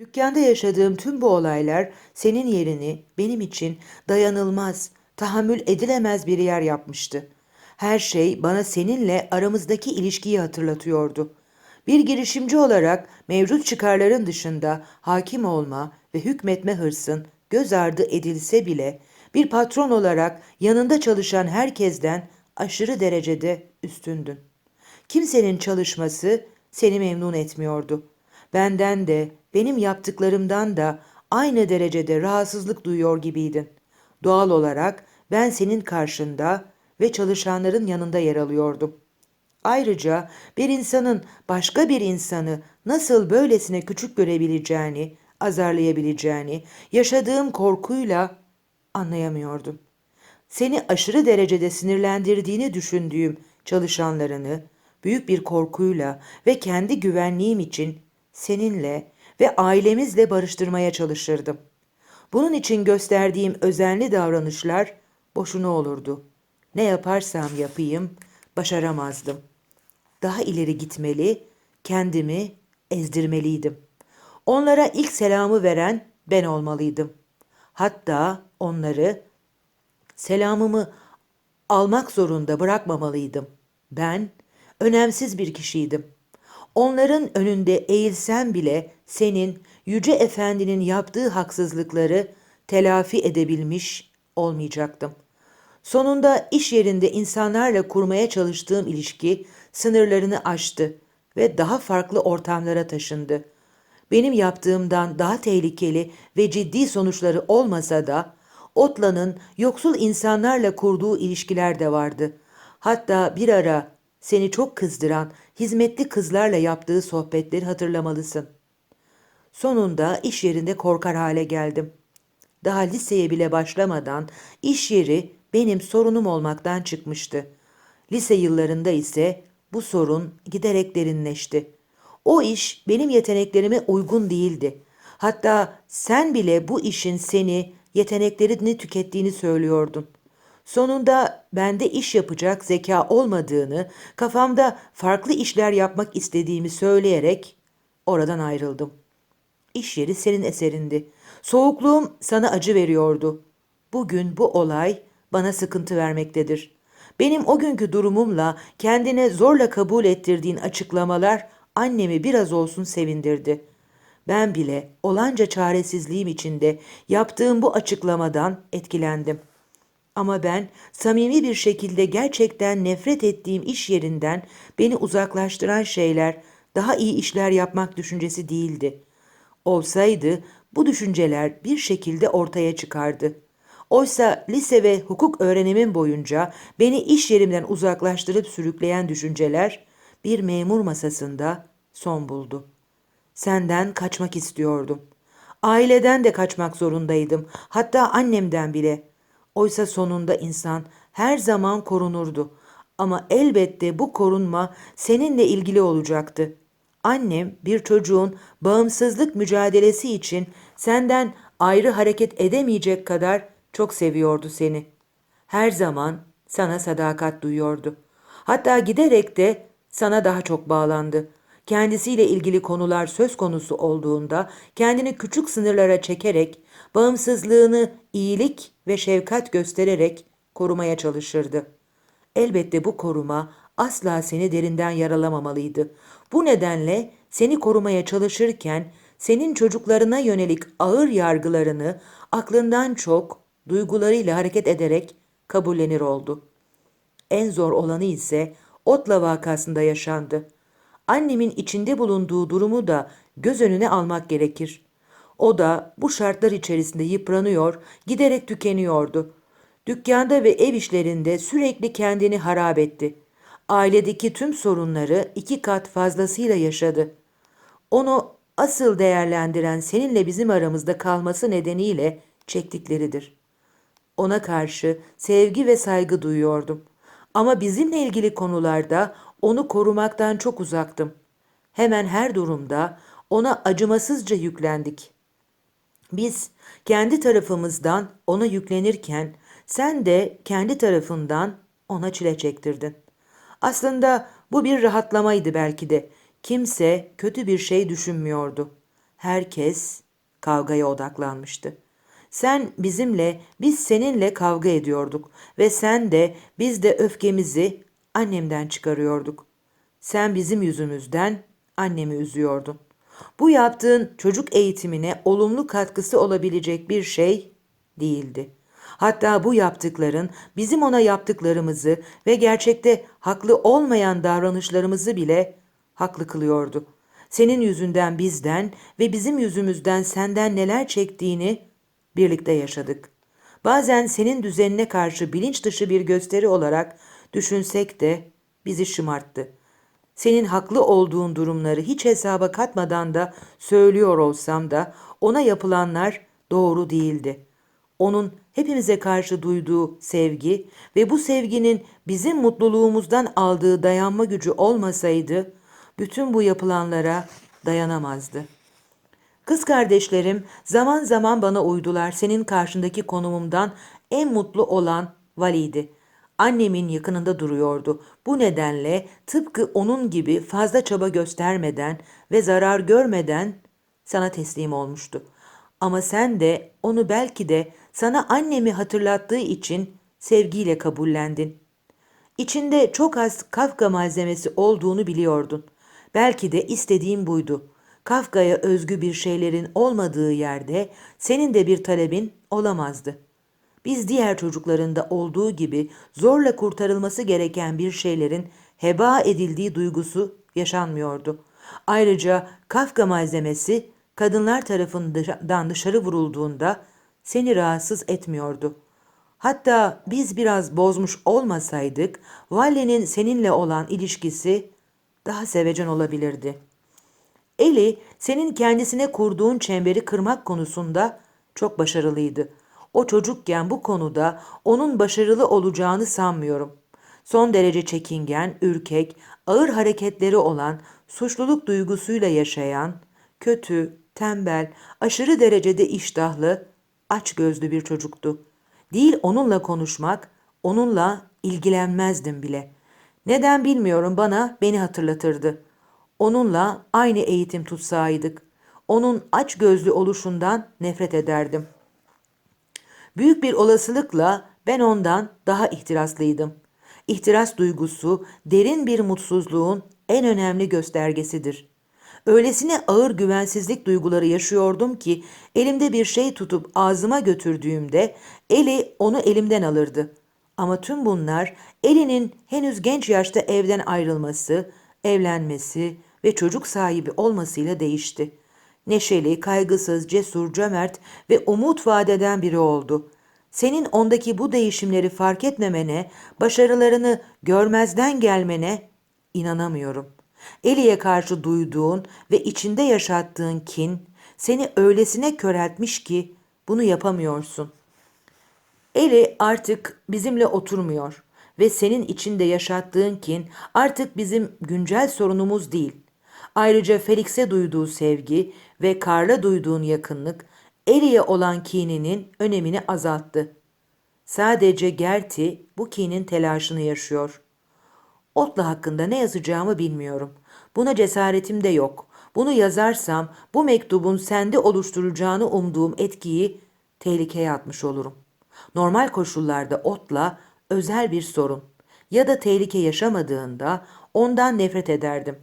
Dükkanda yaşadığım tüm bu olaylar senin yerini benim için dayanılmaz, tahammül edilemez bir yer yapmıştı. Her şey bana seninle aramızdaki ilişkiyi hatırlatıyordu. Bir girişimci olarak mevcut çıkarların dışında hakim olma ve hükmetme hırsın göz ardı edilse bile bir patron olarak yanında çalışan herkesten aşırı derecede üstündün. Kimsenin çalışması seni memnun etmiyordu. Benden de, benim yaptıklarımdan da aynı derecede rahatsızlık duyuyor gibiydin. Doğal olarak ben senin karşında ve çalışanların yanında yer alıyordum. Ayrıca bir insanın başka bir insanı nasıl böylesine küçük görebileceğini, azarlayabileceğini yaşadığım korkuyla anlayamıyordum. Seni aşırı derecede sinirlendirdiğini düşündüğüm çalışanlarını büyük bir korkuyla ve kendi güvenliğim için seninle ve ailemizle barıştırmaya çalışırdım. Bunun için gösterdiğim özenli davranışlar boşuna olurdu. Ne yaparsam yapayım başaramazdım. Daha ileri gitmeli, kendimi ezdirmeliydim. Onlara ilk selamı veren ben olmalıydım. Hatta onları selamımı almak zorunda bırakmamalıydım. Ben önemsiz bir kişiydim. Onların önünde eğilsem bile senin yüce efendinin yaptığı haksızlıkları telafi edebilmiş olmayacaktım. Sonunda iş yerinde insanlarla kurmaya çalıştığım ilişki sınırlarını aştı ve daha farklı ortamlara taşındı. Benim yaptığımdan daha tehlikeli ve ciddi sonuçları olmasa da Otla'nın yoksul insanlarla kurduğu ilişkiler de vardı. Hatta bir ara seni çok kızdıran hizmetli kızlarla yaptığı sohbetleri hatırlamalısın. Sonunda iş yerinde korkar hale geldim. Daha liseye bile başlamadan iş yeri benim sorunum olmaktan çıkmıştı. Lise yıllarında ise bu sorun giderek derinleşti. O iş benim yeteneklerime uygun değildi. Hatta sen bile bu işin seni, yeteneklerini tükettiğini söylüyordun. Sonunda bende iş yapacak zeka olmadığını, kafamda farklı işler yapmak istediğimi söyleyerek oradan ayrıldım. İş yeri senin eserindi. Soğukluğum sana acı veriyordu. Bugün bu olay bana sıkıntı vermektedir. Benim o günkü durumumla kendine zorla kabul ettirdiğin açıklamalar annemi biraz olsun sevindirdi. Ben bile olanca çaresizliğim içinde yaptığım bu açıklamadan etkilendim. Ama ben samimi bir şekilde gerçekten nefret ettiğim iş yerinden beni uzaklaştıran şeyler daha iyi işler yapmak düşüncesi değildi. Olsaydı bu düşünceler bir şekilde ortaya çıkardı. Oysa lise ve hukuk öğrenimim boyunca beni iş yerimden uzaklaştırıp sürükleyen düşünceler bir memur masasında son buldu. Senden kaçmak istiyordum. Aileden de kaçmak zorundaydım. Hatta annemden bile. Oysa sonunda insan her zaman korunurdu. Ama elbette bu korunma seninle ilgili olacaktı. Annem bir çocuğun bağımsızlık mücadelesi için senden ayrı hareket edemeyecek kadar çok seviyordu seni. Her zaman sana sadakat duyuyordu. Hatta giderek de sana daha çok bağlandı. Kendisiyle ilgili konular söz konusu olduğunda kendini küçük sınırlara çekerek, bağımsızlığını iyilik ve şefkat göstererek korumaya çalışırdı. Elbette bu koruma asla seni derinden yaralamamalıydı. Bu nedenle seni korumaya çalışırken senin çocuklarına yönelik ağır yargılarını aklından çok duygularıyla hareket ederek kabullenir oldu. En zor olanı ise Otla vakasında yaşandı. Annemin içinde bulunduğu durumu da göz önüne almak gerekir. O da bu şartlar içerisinde yıpranıyor, giderek tükeniyordu. Dükkanda ve ev işlerinde sürekli kendini harap etti. Ailedeki tüm sorunları iki kat fazlasıyla yaşadı. Onu asıl değerlendiren seninle bizim aramızda kalması nedeniyle çektikleridir. Ona karşı sevgi ve saygı duyuyordum. Ama bizimle ilgili konularda onu korumaktan çok uzaktım. Hemen her durumda ona acımasızca yüklendik. Biz kendi tarafımızdan ona yüklenirken sen de kendi tarafından ona çile çektirdin. Aslında bu bir rahatlamaydı belki de. Kimse kötü bir şey düşünmüyordu. herkes kavgaya odaklanmıştı. Sen bizimle, biz seninle kavga ediyorduk ve sen de biz de öfkemizi annemden çıkarıyorduk. Sen bizim yüzümüzden annemi üzüyordun. Bu yaptığın çocuk eğitimine olumlu katkısı olabilecek bir şey değildi. Hatta bu yaptıkların bizim ona yaptıklarımızı ve gerçekte haklı olmayan davranışlarımızı bile haklı kılıyordu. Senin yüzünden bizden ve bizim yüzümüzden senden neler çektiğini birlikte yaşadık. Bazen senin düzenine karşı bilinç dışı bir gösteri olarak düşünsek de bizi şımarttı. Senin haklı olduğun durumları hiç hesaba katmadan da söylüyor olsam da ona yapılanlar doğru değildi. Onun hepimize karşı duyduğu sevgi ve bu sevginin bizim mutluluğumuzdan aldığı dayanma gücü olmasaydı bütün bu yapılanlara dayanamazdı. Kız kardeşlerim zaman zaman bana uydular. Senin karşındaki konumumdan en mutlu olan Vali'di. Annemin yakınında duruyordu. Bu nedenle tıpkı onun gibi fazla çaba göstermeden ve zarar görmeden sana teslim olmuştu. Ama sen de onu belki de sana annemi hatırlattığı için sevgiyle kabullendin. İçinde çok az Kafka malzemesi olduğunu biliyordun. Belki de istediğim buydu. Kafka'ya özgü bir şeylerin olmadığı yerde senin de bir talebin olamazdı. Biz diğer çocuklarında olduğu gibi zorla kurtarılması gereken bir şeylerin heba edildiği duygusu yaşanmıyordu. Ayrıca Kafka malzemesi kadınlar tarafından dışarı vurulduğunda seni rahatsız etmiyordu. Hatta biz biraz bozmuş olmasaydık Valle'nin seninle olan ilişkisi daha sevecen olabilirdi. Eli senin kendisine kurduğun çemberi kırmak konusunda çok başarılıydı. O çocukken bu konuda onun başarılı olacağını sanmıyorum. Son derece çekingen, ürkek, ağır hareketleri olan, suçluluk duygusuyla yaşayan, kötü, tembel, aşırı derecede iştahlı, aç gözlü bir çocuktu. Değil onunla konuşmak, onunla ilgilenmezdim bile. Neden bilmiyorum bana beni hatırlatırdı. Onunla aynı eğitim tutsaydık. Onun aç gözlü oluşundan nefret ederdim. Büyük bir olasılıkla ben ondan daha ihtiraslıydım. İhtiras duygusu derin bir mutsuzluğun en önemli göstergesidir. Öylesine ağır güvensizlik duyguları yaşıyordum ki elimde bir şey tutup ağzıma götürdüğümde Eli onu elimden alırdı. Ama tüm bunlar Eli'nin henüz genç yaşta evden ayrılması, evlenmesi ve çocuk sahibi olmasıyla değişti. Neşeli, kaygısız, cesur, cömert ve umut vadeden biri oldu. Senin ondaki bu değişimleri fark etmemene, başarılarını görmezden gelmene inanamıyorum. Eli'ye karşı duyduğun ve içinde yaşattığın kin seni öylesine köreltmiş ki bunu yapamıyorsun. Eli artık bizimle oturmuyor ve senin içinde yaşattığın kin artık bizim güncel sorunumuz değil. Ayrıca Felix'e duyduğu sevgi ve Karl'a duyduğun yakınlık Eli'ye olan kininin önemini azalttı. Sadece Gerti bu kinin telaşını yaşıyor. Otla hakkında ne yazacağımı bilmiyorum. Buna cesaretim de yok. Bunu yazarsam bu mektubun sende oluşturacağını umduğum etkiyi tehlikeye atmış olurum. Normal koşullarda Otla özel bir sorun ya da tehlike yaşamadığında ondan nefret ederdim.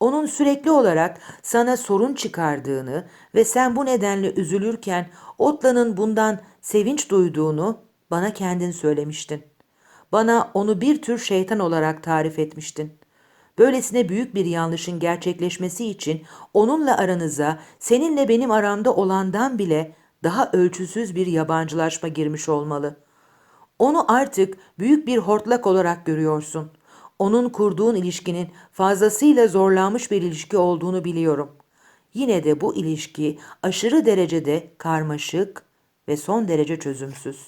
Onun sürekli olarak sana sorun çıkardığını ve sen bu nedenle üzülürken Otla'nın bundan sevinç duyduğunu bana kendin söylemiştin. Bana onu bir tür şeytan olarak tarif etmiştin. Böylesine büyük bir yanlışın gerçekleşmesi için onunla aranıza seninle benim aramda olandan bile daha ölçüsüz bir yabancılaşma girmiş olmalı. Onu artık büyük bir hortlak olarak görüyorsun. Onun kurduğun ilişkinin fazlasıyla zorlanmış bir ilişki olduğunu biliyorum. Yine de bu ilişki aşırı derecede karmaşık ve son derece çözümsüz.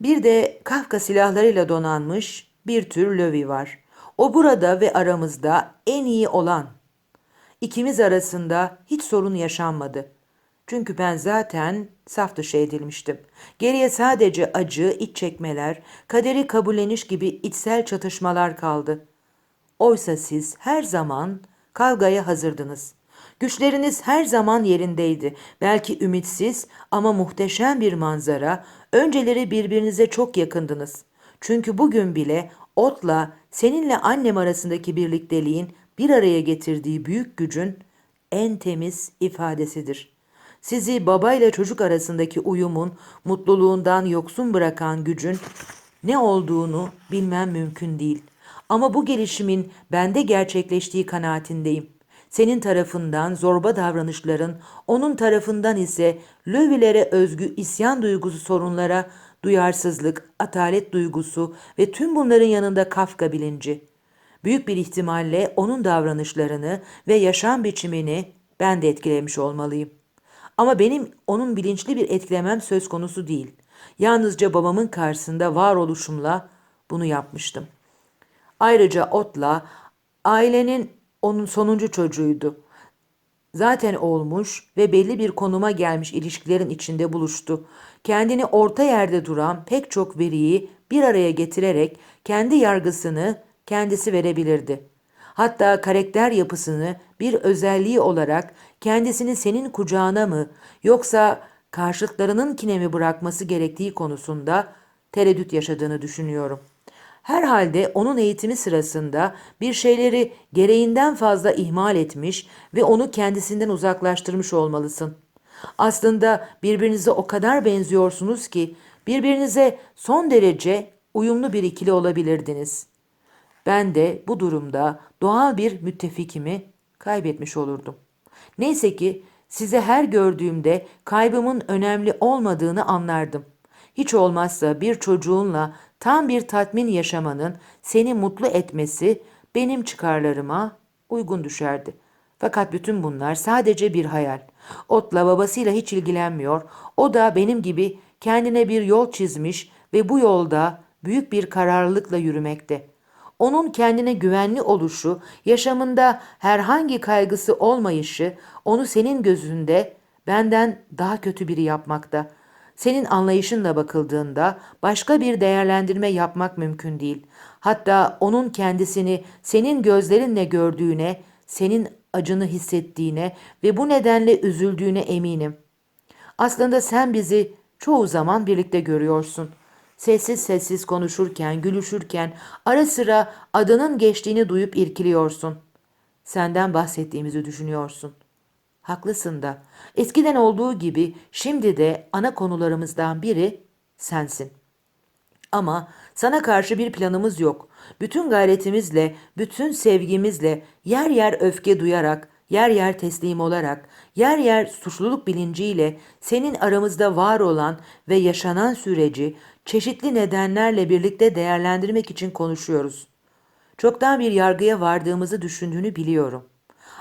Bir de Kafka silahlarıyla donanmış bir tür lövi var. O burada ve aramızda en iyi olan. İkimiz arasında hiç sorun yaşanmadı. Çünkü ben zaten saf dışı edilmiştim. Geriye sadece acı, iç çekmeler, kaderi kabulleniş gibi içsel çatışmalar kaldı. Oysa siz her zaman kavgaya hazırdınız. Güçleriniz her zaman yerindeydi. Belki ümitsiz ama muhteşem bir manzara. Önceleri birbirinize çok yakındınız. Çünkü bugün bile otla seninle annem arasındaki birlikteliğin bir araya getirdiği büyük gücün en temiz ifadesidir. Sizi babayla çocuk arasındaki uyumun, mutluluğundan yoksun bırakan gücün ne olduğunu bilmem mümkün değil. Ama bu gelişimin bende gerçekleştiği kanaatindeyim. Senin tarafından zorba davranışların, onun tarafından ise lövilere özgü isyan duygusu sorunlara, duyarsızlık, atalet duygusu ve tüm bunların yanında Kafka bilinci. Büyük bir ihtimalle onun davranışlarını ve yaşam biçimini ben de etkilemiş olmalıyım. Ama benim onun bilinçli bir etkilemem söz konusu değil. Yalnızca babamın karşısında varoluşumla bunu yapmıştım. Ayrıca Otla ailenin onun sonuncu çocuğuydu. Zaten olmuş ve belli bir konuma gelmiş ilişkilerin içinde buluştu. Kendini orta yerde duran pek çok veriyi bir araya getirerek kendi yargısını kendisi verebilirdi. Hatta karakter yapısını bir özelliği olarak kendisini senin kucağına mı yoksa karşıtlarınınkine mi bırakması gerektiği konusunda tereddüt yaşadığını düşünüyorum. Herhalde onun eğitimi sırasında bir şeyleri gereğinden fazla ihmal etmiş ve onu kendisinden uzaklaştırmış olmalısın. Aslında birbirinize o kadar benziyorsunuz ki birbirinize son derece uyumlu bir ikili olabilirdiniz. Ben de bu durumda doğal bir müttefikimi kaybetmiş olurdum. Neyse ki size her gördüğümde kaybımın önemli olmadığını anlardım. Hiç olmazsa bir çocuğunla tam bir tatmin yaşamanın seni mutlu etmesi benim çıkarlarıma uygun düşerdi. Fakat bütün bunlar sadece bir hayal. Otla babasıyla hiç ilgilenmiyor. O da benim gibi kendine bir yol çizmiş ve bu yolda büyük bir kararlılıkla yürümekte. Onun kendine güvenli oluşu, yaşamında herhangi kaygısı olmayışı onu senin gözünde benden daha kötü biri yapmakta. Senin anlayışınla bakıldığında başka bir değerlendirme yapmak mümkün değil. Hatta onun kendisini senin gözlerinle gördüğüne, senin acını hissettiğine ve bu nedenle üzüldüğüne eminim. Aslında sen bizi çoğu zaman birlikte görüyorsun. Sessiz sessiz konuşurken, gülüşürken ara sıra adının geçtiğini duyup irkiliyorsun. Senden bahsettiğimizi düşünüyorsun. Haklısın da. Eskiden olduğu gibi şimdi de ana konularımızdan biri sensin. Ama sana karşı bir planımız yok. Bütün gayretimizle, bütün sevgimizle, yer yer öfke duyarak, yer yer teslim olarak, yer yer suçluluk bilinciyle senin aramızda var olan ve yaşanan süreci çeşitli nedenlerle birlikte değerlendirmek için konuşuyoruz. Çoktan bir yargıya vardığımızı düşündüğünü biliyorum.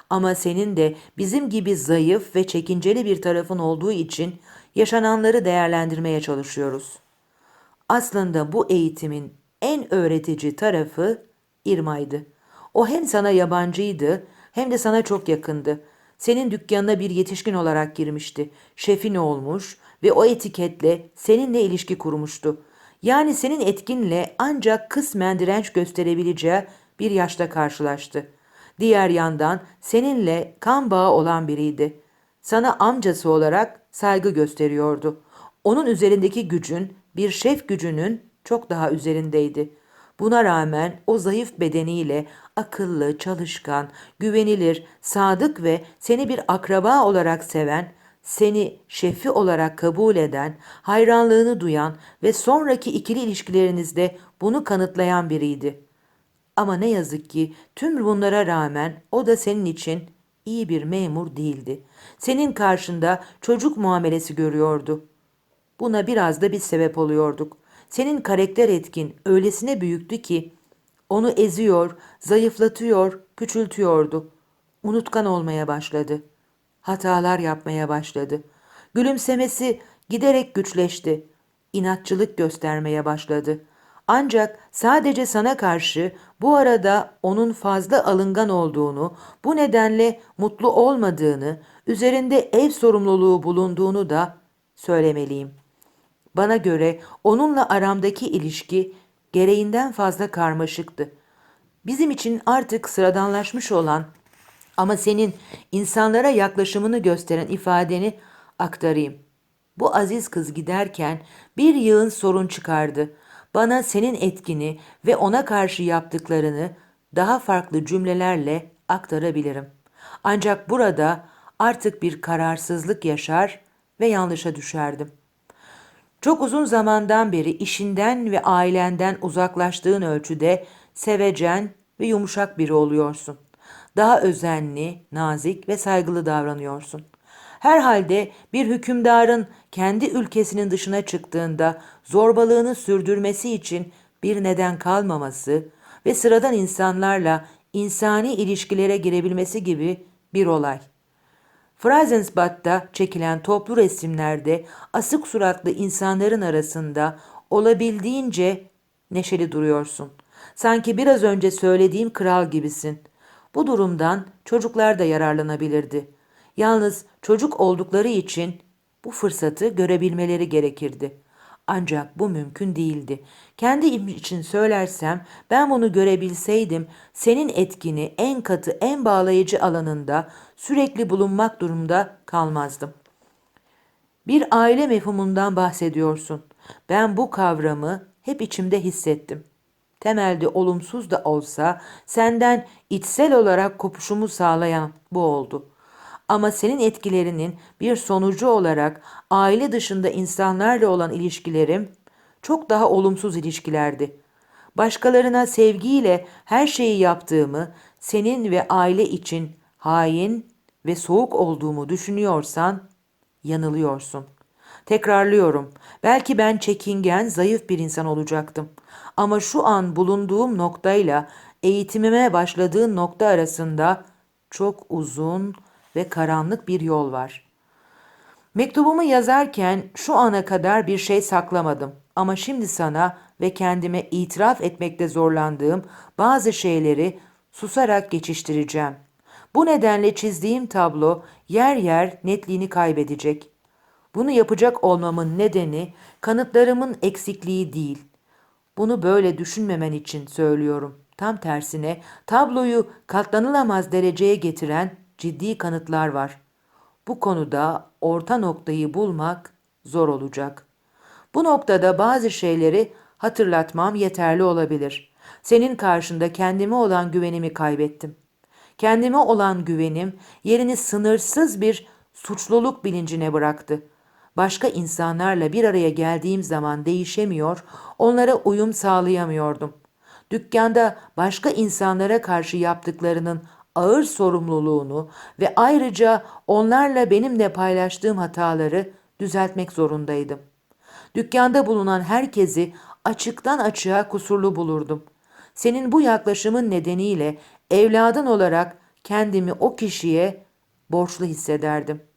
Ama senin de bizim gibi zayıf ve çekinceli bir tarafın olduğu için yaşananları değerlendirmeye çalışıyoruz. Aslında bu eğitimin en öğretici tarafı İrma'ydı. O hem sana yabancıydı hem de sana çok yakındı. Senin dükkanına bir yetişkin olarak girmişti. Şefin olmuş ve o etiketle seninle ilişki kurmuştu. Yani senin etkinle ancak kısmen direnç gösterebileceği bir yaşta karşılaştı. Diğer yandan seninle kan bağı olan biriydi. Sana amcası olarak saygı gösteriyordu. Onun üzerindeki gücün bir şef gücünün çok daha üzerindeydi. Buna rağmen o zayıf bedeniyle akıllı, çalışkan, güvenilir, sadık ve seni bir akraba olarak seven, seni şefi olarak kabul eden, hayranlığını duyan ve sonraki ikili ilişkilerinizde bunu kanıtlayan biriydi. Ama ne yazık ki tüm bunlara rağmen o da senin için iyi bir memur değildi. Senin karşında çocuk muamelesi görüyordu. Buna biraz da bir sebep oluyorduk. Senin karakter etkin öylesine büyüktü ki onu eziyor, zayıflatıyor, küçültüyordu. Unutkan olmaya başladı. Hatalar yapmaya başladı. Gülümsemesi giderek güçleşti. İnatçılık göstermeye başladı. Ancak sadece sana karşı bu arada onun fazla alıngan olduğunu, bu nedenle mutlu olmadığını, üzerinde ev sorumluluğu bulunduğunu da söylemeliyim. Bana göre onunla aramdaki ilişki gereğinden fazla karmaşıktı. Bizim için artık sıradanlaşmış olan Ama senin insanlara yaklaşımını gösteren ifadeni aktarayım. Bu aziz kız giderken bir yığın sorun çıkardı. Bana senin etkini ve ona karşı yaptıklarını daha farklı cümlelerle aktarabilirim. Ancak burada artık bir kararsızlık yaşar ve yanlışa düşerdim. Çok uzun zamandan beri işinden ve ailenden uzaklaştığın ölçüde sevecen ve yumuşak biri oluyorsun. Daha özenli, nazik ve saygılı davranıyorsun. Herhalde bir hükümdarın kendi ülkesinin dışına çıktığında zorbalığını sürdürmesi için bir neden kalmaması ve sıradan insanlarla insani ilişkilere girebilmesi gibi bir olay. Frauensbad'da çekilen toplu resimlerde asık suratlı insanların arasında olabildiğince neşeli duruyorsun. Sanki biraz önce söylediğim kral gibisin. Bu durumdan çocuklar da yararlanabilirdi. Yalnız çocuk oldukları için bu fırsatı görebilmeleri gerekirdi. Ancak bu mümkün değildi. Kendi için söylersem ben bunu görebilseydim senin etkini en katı en bağlayıcı alanında sürekli bulunmak durumunda kalmazdım. Bir aile mefhumundan bahsediyorsun. Ben bu kavramı hep içimde hissettim. Temelde olumsuz da olsa senden içsel olarak kopuşumu sağlayan bu oldu. Ama senin etkilerinin bir sonucu olarak aile dışında insanlarla olan ilişkilerim çok daha olumsuz ilişkilerdi. Başkalarına sevgiyle her şeyi yaptığımı, senin ve aile için hain ve soğuk olduğumu düşünüyorsan yanılıyorsun. Tekrarlıyorum. Belki ben çekingen, zayıf bir insan olacaktım. Ama şu an bulunduğum noktayla eğitimime başladığın nokta arasında çok uzun ve karanlık bir yol var. Mektubumu yazarken şu ana kadar bir şey saklamadım ama şimdi sana ve kendime itiraf etmekte zorlandığım bazı şeyleri susarak geçiştireceğim. Bu nedenle çizdiğim tablo yer yer netliğini kaybedecek. Bunu yapacak olmamın nedeni kanıtlarımın eksikliği değil. Bunu böyle düşünmemen için söylüyorum. Tam tersine tabloyu katlanılamaz dereceye getiren ciddi kanıtlar var. Bu konuda orta noktayı bulmak zor olacak. Bu noktada bazı şeyleri hatırlatmam yeterli olabilir. Senin karşında kendime olan güvenimi kaybettim. Kendime olan güvenim yerini sınırsız bir suçluluk bilincine bıraktı. Başka insanlarla bir araya geldiğim zaman değişemiyor, onlara uyum sağlayamıyordum. Dükkanda başka insanlara karşı yaptıklarının ağır sorumluluğunu ve ayrıca onlarla benimle paylaştığım hataları düzeltmek zorundaydım. Dükkanda bulunan herkesi açıktan açığa kusurlu bulurdum. Senin bu yaklaşımın nedeniyle evladın olarak kendimi o kişiye borçlu hissederdim.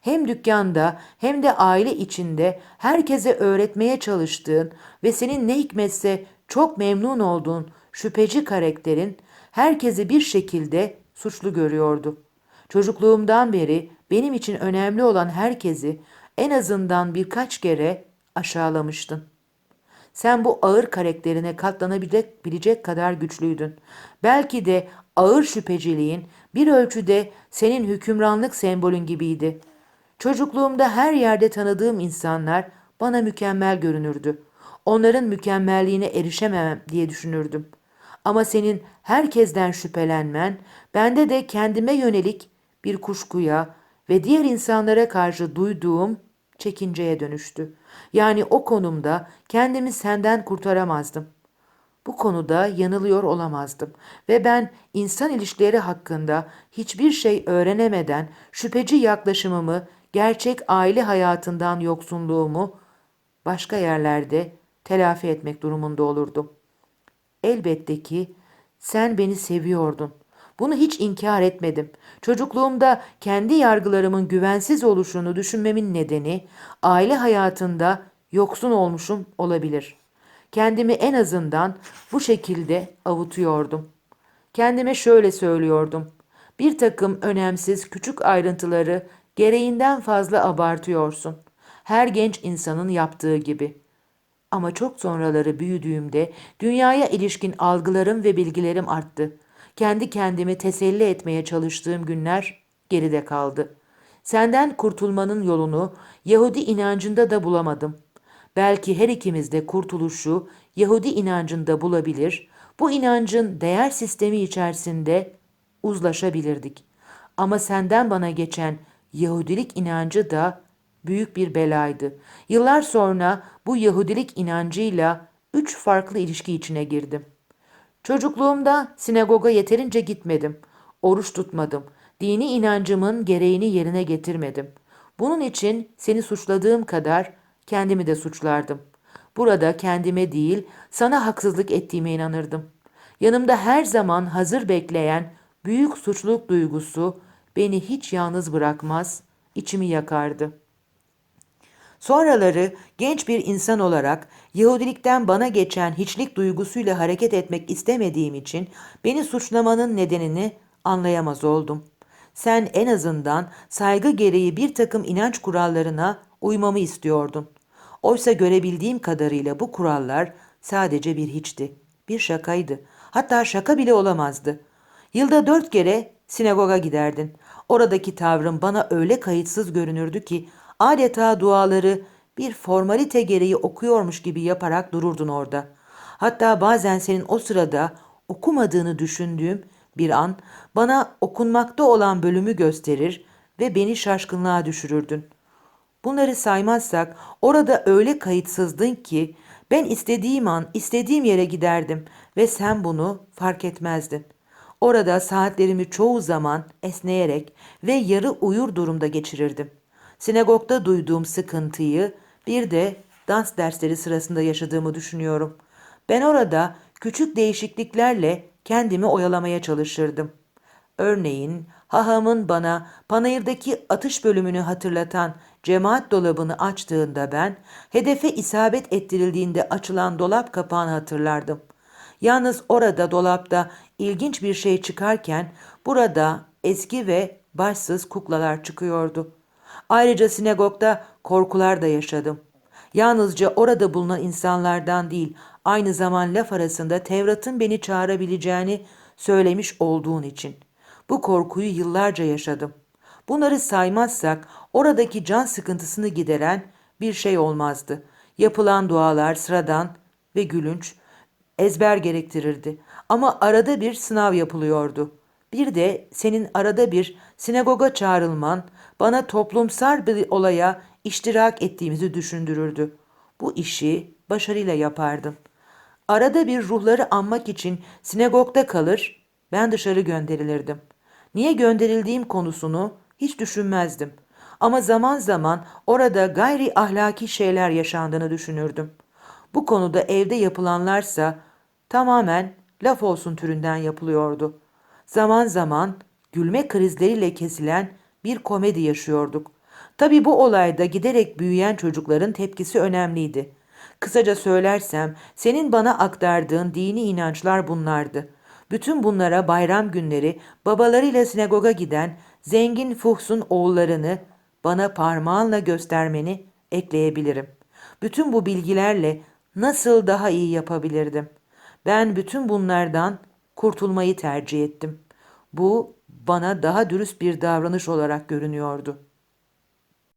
Hem dükkanda hem de aile içinde herkese öğretmeye çalıştığın ve senin ne hikmetse çok memnun olduğun şüpheci karakterin herkesi bir şekilde suçlu görüyordu. Çocukluğumdan beri benim için önemli olan herkesi en azından birkaç kere aşağılamıştın. Sen bu ağır karakterine katlanabilecek kadar güçlüydün. Belki de ağır şüpheciliğin bir ölçüde senin hükümranlık sembolün gibiydi. Çocukluğumda her yerde tanıdığım insanlar bana mükemmel görünürdü. Onların mükemmelliğine erişemem diye düşünürdüm. Ama senin herkesten şüphelenmen, bende de kendime yönelik bir kuşkuya ve diğer insanlara karşı duyduğum çekinceye dönüştü. Yani o konumda kendimi senden kurtaramazdım. Bu konuda yanılıyor olamazdım ve ben insan ilişkileri hakkında hiçbir şey öğrenemeden şüpheci yaklaşımımı, gerçek aile hayatından yoksunluğumu başka yerlerde telafi etmek durumunda olurdum. Elbette ki sen beni seviyordun. Bunu hiç inkar etmedim. Çocukluğumda kendi yargılarımın güvensiz oluşunu düşünmemin nedeni aile hayatında yoksun olmuşum olabilir. Kendimi en azından bu şekilde avutuyordum. Kendime şöyle söylüyordum. Bir takım önemsiz küçük ayrıntıları gereğinden fazla abartıyorsun. Her genç insanın yaptığı gibi.'' Ama çok sonraları büyüdüğümde dünyaya ilişkin algılarım ve bilgilerim arttı. kendi kendimi teselli etmeye çalıştığım günler geride kaldı. Senden kurtulmanın yolunu Yahudi inancında da bulamadım. Belki her ikimiz de kurtuluşu Yahudi inancında bulabilir, bu inancın değer sistemi içerisinde uzlaşabilirdik. Ama senden bana geçen Yahudilik inancı da büyük bir belaydı. Yıllar sonra bu Yahudilik inancıyla üç farklı ilişki içine girdim. Çocukluğumda sinagoga yeterince gitmedim. Oruç tutmadım. Dini inancımın gereğini yerine getirmedim. Bunun için seni suçladığım kadar kendimi de suçlardım. Burada kendime değil, sana haksızlık ettiğime inanırdım. Yanımda her zaman hazır bekleyen büyük suçluluk duygusu beni hiç yalnız bırakmaz, içimi yakardı. Sonraları genç bir insan olarak Yahudilikten bana geçen hiçlik duygusuyla hareket etmek istemediğim için beni suçlamanın nedenini anlayamaz oldum. Sen en azından saygı gereği bir takım inanç kurallarına uymamı istiyordun. Oysa görebildiğim kadarıyla bu kurallar sadece bir hiçti, bir şakaydı. Hatta şaka bile olamazdı. Yılda dört kere sinagoga giderdin. Oradaki tavrın bana öyle kayıtsız görünürdü ki adeta duaları bir formalite gereği okuyormuş gibi yaparak dururdun orada. Hatta bazen senin o sırada okumadığını düşündüğüm bir an bana okunmakta olan bölümü gösterir ve beni şaşkınlığa düşürürdün. Bunları saymazsak orada öyle kayıtsızdın ki ben istediğim an istediğim yere giderdim ve sen bunu fark etmezdin. Orada saatlerimi çoğu zaman esneyerek ve yarı uyur durumda geçirirdim. Sinagogda duyduğum sıkıntıyı bir de dans dersleri sırasında yaşadığımı düşünüyorum. Ben orada küçük değişikliklerle kendimi oyalamaya çalışırdım. Örneğin hahamın bana panayırdaki atış bölümünü hatırlatan cemaat dolabını açtığında ben hedefe isabet ettirildiğinde açılan dolap kapağını hatırlardım. Yalnız orada dolapta ilginç bir şey çıkarken burada eski ve başsız kuklalar çıkıyordu. Ayrıca sinagogda korkular da yaşadım. Yalnızca orada bulunan insanlardan değil, aynı zaman laf arasında Tevrat'ın beni çağırabileceğini söylemiş olduğun için. Bu korkuyu yıllarca yaşadım. Bunları saymazsak oradaki can sıkıntısını gideren bir şey olmazdı. Yapılan dualar sıradan ve gülünç, ezber gerektirirdi. Ama arada bir sınav yapılıyordu. Bir de senin arada bir sinagoga çağrılman bana toplumsal bir olaya iştirak ettiğimizi düşündürürdü. Bu işi başarıyla yapardım. Arada bir ruhları anmak için sinagogda kalır, ben dışarı gönderilirdim. Niye gönderildiğim konusunu hiç düşünmezdim. Ama zaman zaman orada gayri ahlaki şeyler yaşandığını düşünürdüm. Bu konuda evde yapılanlarsa tamamen laf olsun türünden yapılıyordu. Zaman zaman gülme krizleriyle kesilen bir komedi yaşıyorduk. Tabii bu olayda giderek büyüyen çocukların tepkisi önemliydi. Kısaca söylersem senin bana aktardığın dini inançlar bunlardı. Bütün bunlara bayram günleri babalarıyla sinagoga giden zengin Fuchs'un oğullarını bana parmağınla göstermeni ekleyebilirim. Bütün bu bilgilerle nasıl daha iyi yapabilirdim? Ben bütün bunlardan kurtulmayı tercih ettim. Bu bana daha dürüst bir davranış olarak görünüyordu.